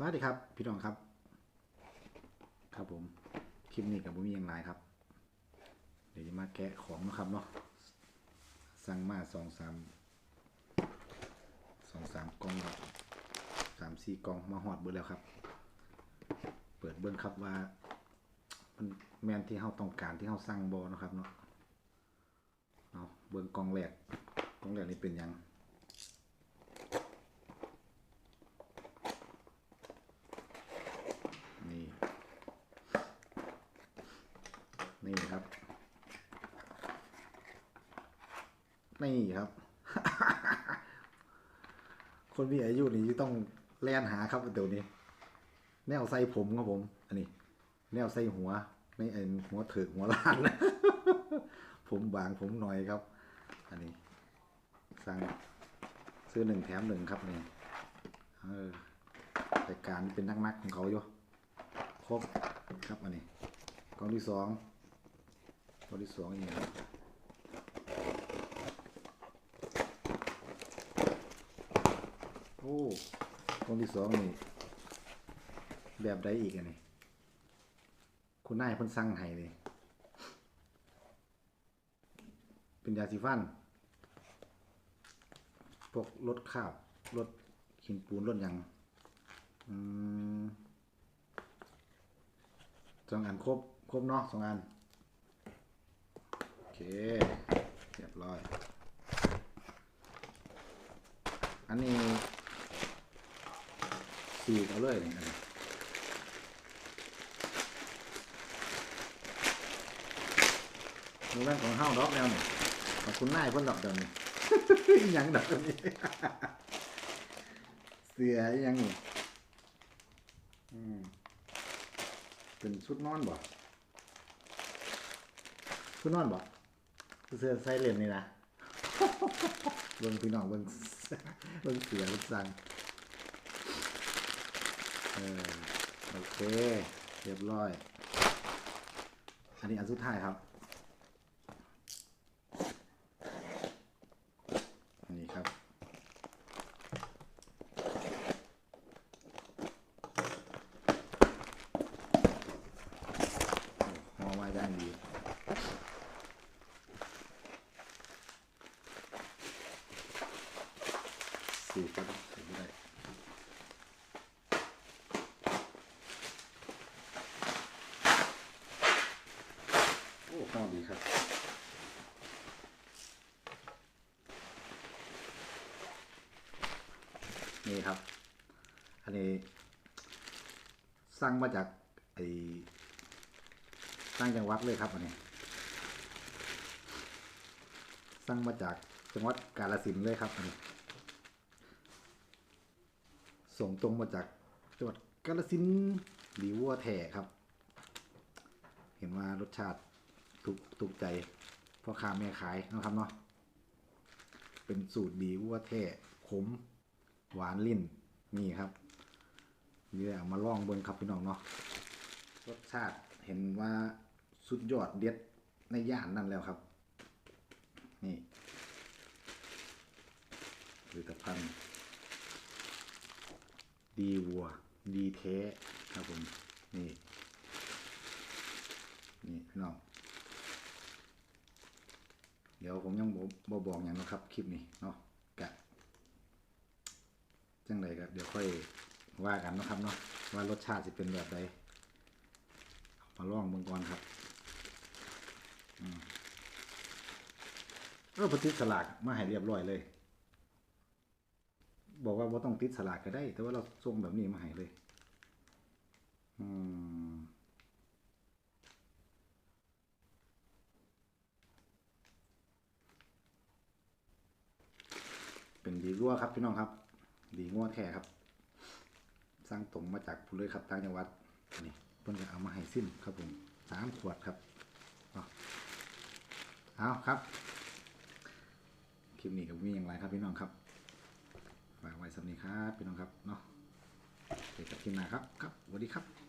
สวัสดีครับ พี่น้องครับ ครับผม คลิปนี้กับบุมีอย่างไรครับ เดี๋ยวจะมาแกะของนะครับเนาะสั่งมาสองสามสองสามกล่องครับสามสี่กล่องมาหอดเบิดแล้วครับ เปิดเบิ้งครับว่า มันแมนที่เราต้องการที่เราสั่งบอนะครับเนาะเอาเบิ้งกล่องแรกกล่องแรกนี่เป็นยัง นี่ นี่ ครับ นี่ครับ คนมีอายุนี่จะต้องแล่นหาครับเดี๋ยวนี้ แนวใส่ผมครับผม อันนี้ แนวใส่หัวไม่เอ็นหัวเถิกหัวล้านนะผมบางผมหน่อยครับ อันนี้ สั่งซื้อหนึ่งแถมหนึ่งครับนี่เออรายการเป็นนักๆของเขาอยู่ครบครับอันนี้กองที่สอง กล่องที่สองอย่างนี้ครับโอ้กล่องที่สองนี่ แบบใดอีกอันนี้คุณนายเพิ่นสั่งให้เลย เป็นยาสีฟัน พวกรถข้าวรถหินปูนรถยังอืมสองอันครบ ครบเนาะสองอัน เคเรียบร้อย อันนี้สีกเอาเลยนี่อันนี้มือแรกของเฮ้าดอกแล้วนี่ขอบคุณนายเพิ่นดอกเดิมนี่อิยังดอกเดิมนี่เสียอิหยังนี่อืมเป็นชุดนอนบ่ชุดนอนบ่ เสื้อใส่เลนนี่นะเบิ่งพี่น้องเบิ่งเบิ่งเสือเบิ่งสังเออโอเคเรียบร้อย อันนี้อันสุดท้ายครับอันนี้ครับ มองมาด้านดี สีก็ได้สีก็ได้โอ้ห้องดีครับนี่ครับ อันนี้สั่งมาจากไอสร้างจังหวัดเลยครับอันนี้สร้างมาจากจังหวัดกาฬสินเลยครับอันนี้ ส่งตรงมาจากจังหวัดกาฬสินธุ์หลีวัวแท่ครับ เห็นว่ารสชาติถูกถูกใจพ่อค้าแม่ขายนะครับเนาะเป็นสูตรบีวัวแท่ขมหวานลิ้นนี่ครับนี่เอามาลองเบิ่งครับพี่น้องเนาะรสชาติเห็นว่าสุดยอดเด็ดในย่านนั่นแล้วครับ นี่ผลิตภัณฑ์ ดีวัว ดีเทครับผม นี่ นี่พี่น้อง เดี๋ยวผมยังบอบอกอย่างนะครับ คลิปนี้เนาะกะจังไรก็เดี๋ยวค่อยว่ากันนะครับเนาะว่ารสชาติจะเป็นแบบใดมาลองเบิ่งก่อนครับอเออพอติสลากมาให้เรียบร้อยเลย บอกว่าว่าต้องติดสลากก็ได้ แต่ว่าเราส่งแบบนี้มาให้เลย อืมเป็นดีงัวครับพี่น้องครับ ดีงัวแท้ครับ สร้างตรงมาจากผู้เลยครับทางจังหวัดนี่เพิ่นก็เอามาให้สิ้นครับผมสามขวดครับเอาเอาครับคลิปนี้ก็มีอย่างไรครับพี่น้องครับ ฝากไว้สำนี้ครับพี่น้องครับเนาะเจอกันคลิปหน้าครับครับสวัสดีครับ